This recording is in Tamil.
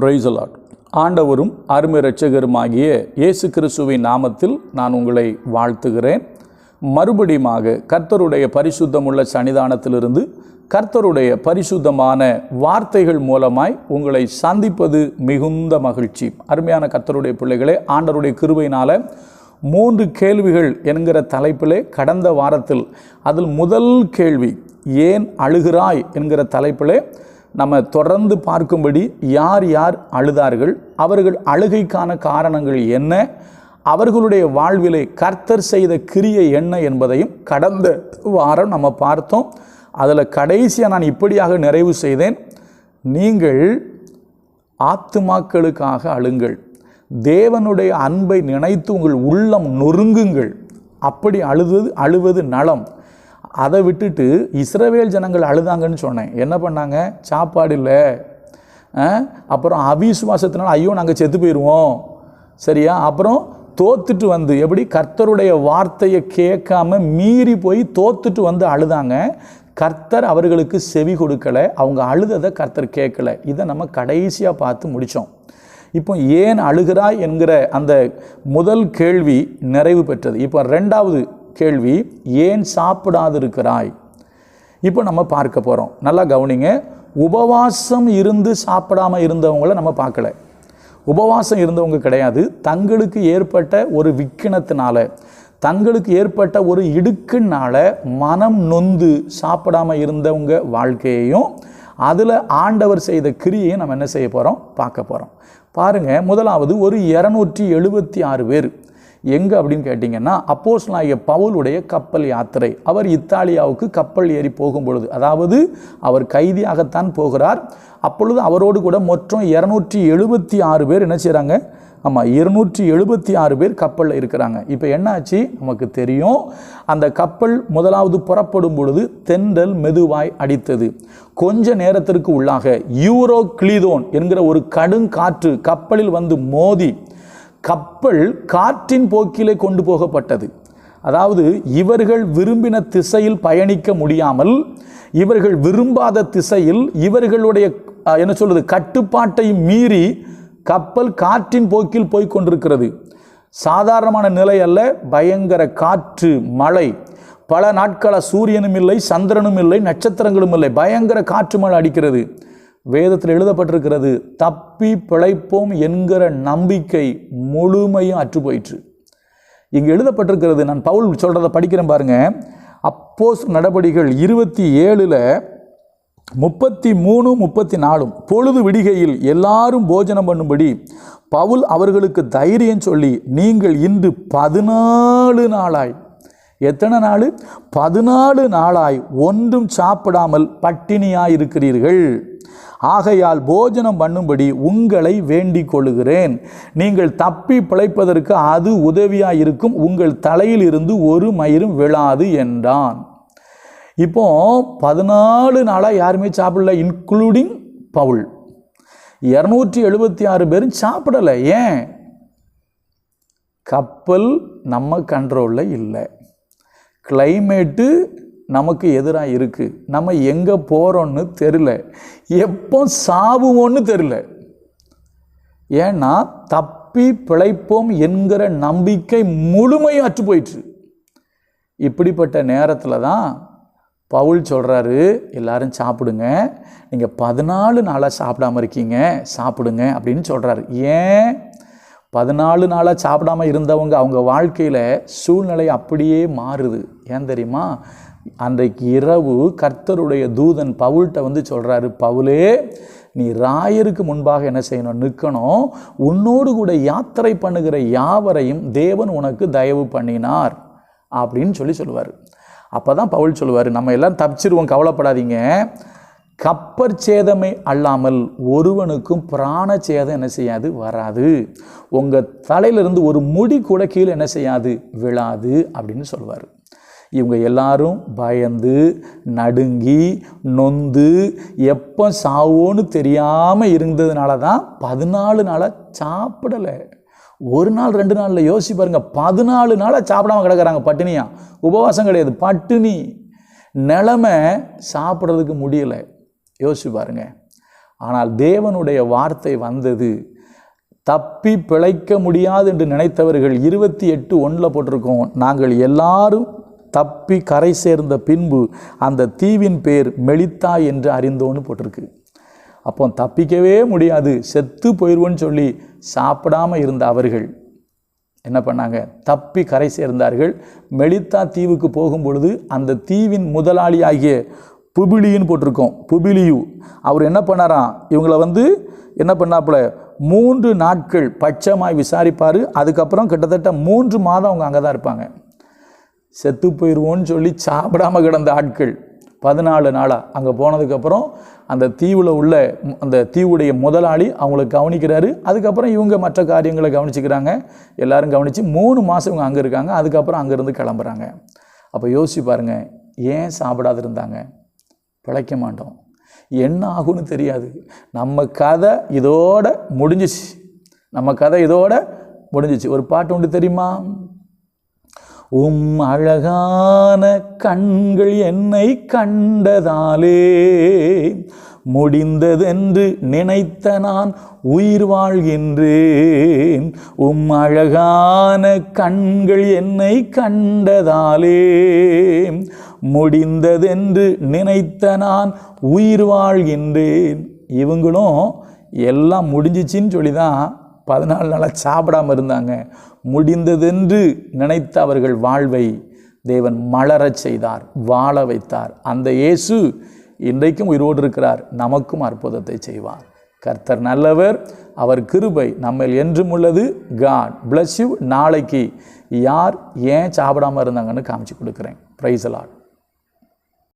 பிரைசலாட் ஆண்டவரும் அருமை இரட்சகருமாகிய இயேசு கிறிஸ்துவின் நாமத்தில் நான் உங்களை வாழ்த்துகிறேன். மறுபடியுமாக கர்த்தருடைய பரிசுத்தமுள்ள சன்னிதானத்திலிருந்து கர்த்தருடைய பரிசுத்தமான வார்த்தைகள் மூலமாய் உங்களை சந்திப்பது மிகுந்த மகிழ்ச்சி. அருமையான கர்த்தருடைய பிள்ளைகளே ஆண்டருடைய கிருவையினால் மூன்று கேள்விகள் என்கிற தலைப்பிலே கடந்த வாரத்தில் அதில் முதல் கேள்வி ஏன் அழுகிறாய்? என்கிற தலைப்பிலே நம்ம தொடர்ந்து பார்க்கும்படி யார் யார் அழுதார்கள் அவர்கள் அழுகைக்கான காரணங்கள் என்ன அவர்களுடைய வாழ்விலே கர்த்தர் செய்த கிரியை என்ன என்பதையும் கடந்த வாரம் நம்ம பார்த்தோம். அதில் கடைசியாக நான் இப்படியாக நிறைவு செய்தேன். நீங்கள் ஆத்துமாக்களுக்காக அழுங்கள். தேவனுடைய அன்பை நினைத்து உங்கள் உள்ளம் நொறுங்குங்கள். அப்படி அழுது அழுவது நலம். அதை விட்டுட்டு இஸ்ரவேல் ஜனங்கள் அழுதாங்கன்னு சொன்னேன். என்ன பண்ணாங்க? சாப்பாடு இல்லை. அப்புறம் அவிசுவாசத்தினால் ஐயோ நாங்கள் செத்து போயிடுவோம் சரியா? அப்புறம் தோத்துட்டு வந்து எப்படி? கர்த்தருடைய வார்த்தையை கேட்காம மீறி போய் தோத்துட்டு வந்து அழுதாங்க. கர்த்தர் அவர்களுக்கு செவி கொடுக்கல. அவங்க அழுததை கர்த்தர் கேட்கல. இதை நம்ம கடைசியாக பார்த்து முடித்தோம் இப்போ ஏன் அழுகிறாய் என்கிற அந்த முதல் கேள்வி நிறைவு பெற்றது. இப்போ ரெண்டாவது கேள்வி ஏன் சாப்பிடாதிருக்கிறாய்? இப்போ நம்ம பார்க்க போகிறோம் நல்லா கவனிங்க. உபவாசம் இருந்து சாப்பிடாம இருந்தவங்கள நம்ம பார்க்கல. உபவாசம் இருந்தவங்க கிடையாது. தங்களுக்கு ஏற்பட்ட ஒரு விக்கினத்தினால தங்களுக்கு ஏற்பட்ட ஒரு இடுக்குனால மனம் நொந்து சாப்பிடாம இருந்தவங்க வாழ்க்கையையும் அதில் ஆண்டவர் செய்த கிரியையும் நம்ம என்ன செய்ய போகிறோம் பார்க்க போகிறோம் பாருங்கள் முதலாவது ஒரு இரநூற்றி எழுபத்தி ஆறு பேர். எங்கே அப்படின்னு கேட்டிங்கன்னா அப்போஸ் நாய பவுலுடைய கப்பல் யாத்திரை. அவர் இத்தாலியாவுக்கு கப்பல் ஏறி போகும் பொழுது அதாவது அவர் கைதியாகத்தான் போகிறார். அப்பொழுது அவரோடு கூட மொத்தம் இரநூற்றி எழுபத்தி ஆறு பேர் என்ன செய்கிறாங்க ஆமாம் இருநூற்றி எழுபத்தி ஆறு பேர் கப்பலில் இருக்கிறாங்க. இப்போ என்னாச்சு? நமக்கு தெரியும். அந்த கப்பல் முதலாவது புறப்படும் பொழுது தென்றல் மெதுவாய் அடித்தது. கொஞ்ச நேரத்திற்கு உள்ளாக யூரோ கிளிதோன் என்கிற ஒரு கடுங்காற்று கப்பலில் வந்து மோதி கப்பல் காற்றின் போக்கிலே கொண்டு போகப்பட்டது. அதாவது இவர்கள் விரும்பின திசையில் பயணிக்க முடியாமல் இவர்கள் விரும்பாத திசையில் இவர்களுடைய என்ன சொல்வது கட்டுப்பாட்டை மீறி கப்பல் காற்றின் போக்கில் போய் கொண்டிருக்கிறது. சாதாரணமான நிலை அல்ல பயங்கர காற்று மழை. பல நாட்களாக சூரியனும் இல்லை சந்திரனும் இல்லை நட்சத்திரங்களும் இல்லை பயங்கர காற்று மழை அடிக்கிறது. வேதத்தில் எழுதப்பட்டிருக்கிறது தப்பி பிழைப்போம் என்கிற நம்பிக்கை முழுமையும் அற்று போயிற்று இங்கு எழுதப்பட்டிருக்கிறது நான் பவுல் சொல்கிறத படிக்கிறேன் பாருங்கள் அப்போஸ் நடபடிகள் இருபத்தி ஏழில் முப்பத்தி மூணு முப்பத்தி நாலும் பொழுது விடிகையில் எல்லாரும் போஜனம் பண்ணும்படி பவுல் அவர்களுக்கு தைரியம் சொல்லி நீங்கள் இன்று பதினாலு நாளாய் எத்தனை நாள்? பதினாலு நாளாய் ஒன்றும் சாப்பிடாமல் பட்டினியாய் இருக்கிறீர்கள் ஆகையால் போஜனம் பண்ணும்படி உங்களை வேண்டிக் கொள்கிறேன் நீங்கள் தப்பி பிழைப்பதற்கு அது உதவியாக இருக்கும் உங்கள் தலையில் இருந்து ஒரு மயிரும் விழாது என்றான். இப்போ பதினாலு நாளாக யாருமே சாப்பிடல இன்க்ளூடிங் பவுல். இரநூற்றி எழுபத்தி ஆறு பேரும் சாப்பிடலை ஏன்? கப்பல் நம்ம கண்ட்ரோலில் இல்லை. கிளைமேட்டு நமக்கு எதிராக இருக்குது நம்ம எங்கே போகிறோன்னு தெரில எப்போ சாவுவோன்னு தெரில ஏன்னா தப்பி பிழைப்போம் என்கிற நம்பிக்கை முழுமையும் அற்று போயிற்று. இப்படிப்பட்ட நேரத்தில் தான் பவுல் சொல்கிறாரு எல்லாரும் சாப்பிடுங்க. நீங்கள் பதினாலு நாளாக சாப்பிடாம இருக்கீங்க. சாப்பிடுங்க. அப்படின்னு சொல்கிறாரு ஏன்? பதினாலு நாளாக சாப்பிடாம இருந்தவங்க அவங்க வாழ்க்கையில் சூழ்நிலை அப்படியே மாறுது. ஏன் தெரியுமா? அன்றைக்கு இரவு கர்த்தருடைய தூதன் பவுல்கிட்ட வந்து சொல்கிறாரு பவுலே நீ ராயருக்கு முன்பாக என்ன செய்யணும்? நிற்கணும். உன்னோடு கூட யாத்திரை பண்ணுகிற யாவரையும் தேவன் உனக்கு தயவு பண்ணினார். அப்படின்னு சொல்லி சொல்லுவார். அப்போ தான் பவுல் சொல்லுவார் நம்ம எல்லாம் தப்பிச்சிருவோம் கவலைப்படாதீங்க. கப்பர் சேதமே அல்லாமல் ஒருவனுக்கும் பிராண சேதம் என்ன செய்யாது? வராது. உங்கள் தலையிலிருந்து ஒரு முடி கூட கீழே என்ன செய்யாது? விழாது. அப்படின்னு சொல்லுவார். இவங்க எல்லாரும் பயந்து நடுங்கி நொந்து எப்போ சாவோன்னு தெரியாமல் இருந்ததுனால தான் பதினாலு நாளாக சாப்பிடலை. ஒரு நாள் ரெண்டு நாளில் யோசிச்சு பாருங்கள் பதினாலு நாளாக சாப்பிடாம கிடக்கிறாங்க பட்டினியா. உபவாசம் கிடையாது பட்டினி. நிலமை சாப்பிட்றதுக்கு முடியலை. யோசிச்சு பாருங்கள் ஆனால் தேவனுடைய வார்த்தை வந்தது. தப்பி பிழைக்க முடியாது என்று நினைத்தவர்கள் இருபத்தி எட்டு ஒன்றில் போட்டிருக்கோம். நாங்கள் எல்லாரும் தப்பி கரை சேர்ந்த பின்பு அந்த தீவின் பேர் மெலித்தா என்று அறிந்தோன்னு போட்டிருக்கு. அப்போ தப்பிக்கவே முடியாது செத்து போயிடுவோன்னு சொல்லி சாப்பிடாமல் இருந்த அவர்கள் என்ன பண்ணாங்க? தப்பி கரை சேர்ந்தார்கள். மெலித்தா தீவுக்கு போகும் பொழுது அந்த தீவின் முதலாளியாகிய புபிலின்னு போட்டிருக்கோம் புபிலியு. அவர் என்ன பண்ணாராம்? இவங்களை வந்து என்ன பண்ணாப்புல? மூன்று நாட்கள் பட்சமாய் விசாரிப்பார். அதுக்கப்புறம் கிட்டத்தட்ட மூன்று மாதம் அவங்க அங்கே தான் இருப்பாங்க. செத்து போயிடுவோன்னு சொல்லி சாப்பிடாம கிடந்த ஆட்கள் பதினாலு நாளாக அங்கே போனதுக்கப்புறம் அந்த தீவில் உள்ள அந்த தீவுடைய முதலாளி அவங்கள கவனிக்கிறாரு. அதுக்கப்புறம் இவங்க மற்ற காரியங்களை கவனிச்சுக்கிறாங்க. எல்லோரும் கவனித்து மூணு மாதம் இவங்க அங்கே இருக்காங்க. அதுக்கப்புறம் அங்கேருந்து கிளம்புறாங்க. அப்போ யோசிச்சு பாருங்க ஏன் சாப்பிடாது இருந்தாங்க? பிழைக்க மாட்டோம். என்ன ஆகும்னு தெரியாது. நம்ம கதை இதோட முடிஞ்சிச்சு. நம்ம கதை இதோட முடிஞ்சிச்சு. ஒரு பாட்டு உண்டு தெரியுமா? உம் அழகான கண்கள் என்னை கண்டதாலே முடிந்ததென்று நினைத்த நான் உயிர் வாழ்கின்றேன். உம் அழகான கண்கள் என்னை கண்டதாலே முடிந்ததென்று நினைத்த நான் உயிர் வாழ்கின்றேன். இவங்களும் எல்லாம் முடிஞ்சிச்சின்னு சொல்லி தான் பதினாலு நாளாக சாப்பிடாம இருந்தாங்க. முடிந்ததென்று நினைத்த அவர்கள் வாழ்வை தேவன் மலரச் செய்தார் வாழ வைத்தார். அந்த இயேசு இன்றைக்கும் உயிரோடு இருக்கிறார் நமக்கும் அற்புதத்தை செய்வார். கர்த்தர் நல்லவர் அவர் கிருபை நம்மில் என்றும் உள்ளது. காட் பிளஸ் யூ நாளைக்கு யார் ஏன் சாப்பிடாம இருந்தாங்கன்னு காமிச்சு கொடுக்குறேன். Price allot